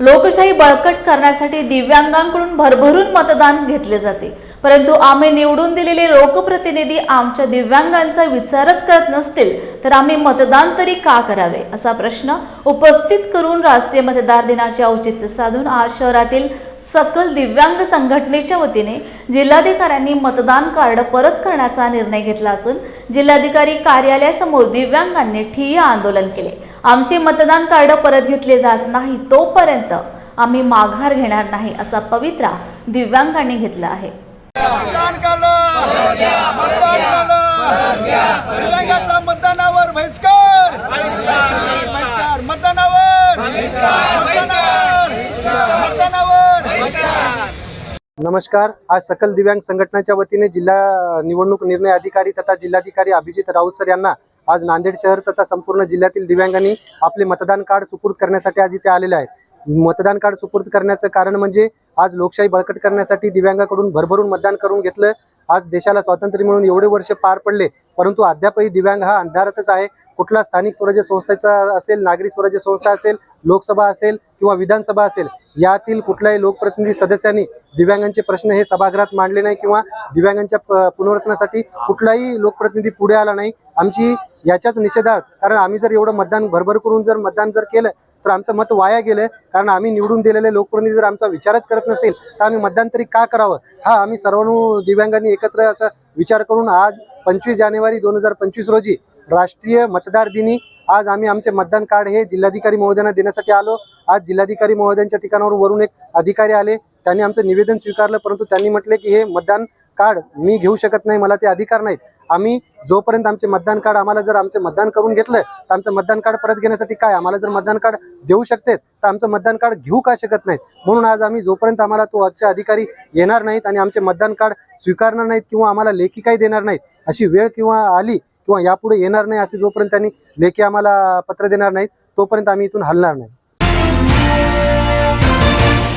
लोकशाही बळकट करण्यासाठी दिव्यांगांकडून भरभरून मतदान घेतले जाते. परंतु आम्ही निवडून दिलेले लोकप्रतिनिधी आमच्या दिव्यांगांचा विचारच करत नसतील तर आम्ही मतदान तरी का करावे? असा प्रश्न उपस्थित करून राष्ट्रीय मतदार दिनाचे औचित्य साधून आज शहरातील सकल दिव्यांग संघटनेच्या वतीने जिल्हाधिकाऱ्यांनी मतदान कार्ड परत करण्याचा निर्णय घेतला असून जिल्हाधिकारी कार्यालयासमोर दिव्यांगांनी ठिय्या आंदोलन केले. आमचे मतदान कार्ड परत घेतले जात नाही तोपर्यंत आम्ही माघार घेणार नाही असा पवित्रा दिव्यांगांनी घेतला आहे. मतदानावर बहिष्कार! नमस्कार. आज सकल दिव्यांग संघटनेच्या वतीने जिल्हा निवडणूक निर्णय अधिकारी तथा जिल्हाधिकारी अभिजित राऊत सर यांना आज नांदेड शहर तथा संपूर्ण जिल्ह्यातील दिव्यांगांनी आपले मतदान कार्ड सुपूर्द करण्यासाठी आज इथे आलेले आहेत. मतदान कार्ड सुपूर्द करण्याचं कारण म्हणजे आज लोकशाही बळकट करण्यासाठी दिव्यांगाकडून भरभरून मतदान करून घेतलं. आज देशाला स्वातंत्र्य मिळून एवढे वर्ष पार पडले. परंतु अद्यापही दिव्यांग हा अंधारातच आहे. कुठला स्थानिक स्वराज्य संस्थेचा असेल नागरी स्वराज्य संस्था असेल लोकसभा असेल किंवा विधानसभा असेल यातील कुठल्याही लोकप्रतिनिधी सदस्यांनी दिव्यांगांचे प्रश्न हे सभागृहात मांडले नाही किंवा दिव्यांगांच्या प- पुनर्वसनासाठी कुठलाही लोकप्रतिनिधी पुढे आला नाही. आमची याच्याच निषेधार्थ कारण आम्ही जर एवढं मतदान भरभर करून जर मतदान जर केलं तर आमचं मत वाया गेलं. कारण आम्ही निवडून दिलेले लोकप्रतिनिधी जर आमचा विचारच करत नसतील तर आम्ही मतदान तरी का करावं? हा आम्ही सर्वांनो दिव्यांगांनी एकत्र असं विचार करून आज पंचवीस जानेवारी दोन हजार पंचवीस रोजी राष्ट्रीय मतदार दिनी आज आम्ही आमचे मतदान कार्ड हे जिल्हाधिकारी महोदयांना देण्यासाठी आलो. आज जिल्हाधिकारी महोदयांच्या ठिकाणावर वरून एक अधिकारी आले. त्यांनी आमचं निवेदन स्वीकारलं परंतु त्यांनी म्हटले की हे मतदान कार्ड मी घेऊ शकत नाही मला ते अधिकार नाहीत आम्ही जोपर्यंत आमचे मतदान कार्ड आम्हाला जर आमचे मतदान करून घेतलं तर आमचं मतदान कार्ड परत घेण्यासाठी काय? आम्हाला जर मतदान कार्ड देऊ शकते तर आमचं मतदान कार्ड घेऊ का शकत नाहीत? म्हणून आज आम्ही जोपर्यंत आम्हाला तो आजचे अधिकारी येणार नाहीत आणि आमचे मतदान कार्ड स्वीकारणार नाहीत किंवा आम्हाला लेखी काही देणार नाहीत अशी वेळ किंवा आली किंवा यापुढे येणार नाही असे जोपर्यंत त्यांनी लेखी आम्हाला पत्र देणार नाहीत तोपर्यंत आम्ही इथून हलणार नाही.